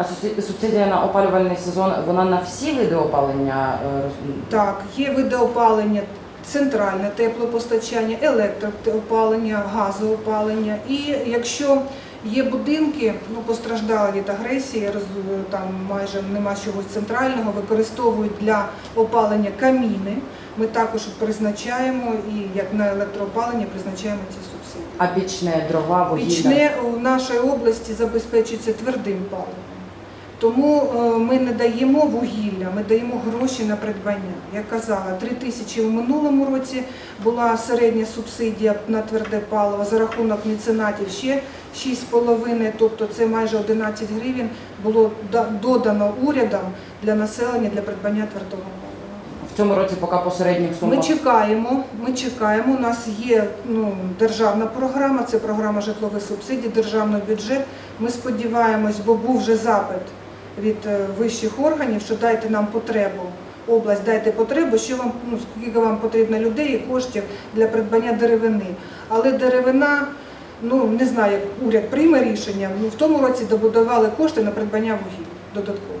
А субсидія на опалювальний сезон вона на всі види опалення е, Так, є види опалення, центральне теплопостачання, електроопалення, газоопалення. І якщо є будинки, ну постраждали від агресії, там майже нема чогось центрального, використовують для опалення каміни. Ми також призначаємо і як на електроопалення призначаємо ці субсидії. а пічне дрова, вугілля? Пічне у нашій області забезпечується твердим паливом. Тому е, ми не даємо вугілля, ми даємо гроші на придбання. Я казала, 3 тисячі в минулому році була середня субсидія на тверде паливо за рахунок меценатів ще 6,5, тобто це майже 11 гривень було да- додано урядом для населення для придбання твердого палива. В цьому році поки по середніх Ми чекаємо. Ми чекаємо. У нас є ну, державна програма, це програма житлових субсидій, державний бюджет. Ми сподіваємось, бо був вже запит від е, вищих органів, що дайте нам потребу. Область дайте потребу, що вам ну скільки вам потрібно людей і коштів для придбання деревини. Але деревина, ну не знаю, як уряд прийме рішення. Ну в тому році добудували кошти на придбання вугілля додатково.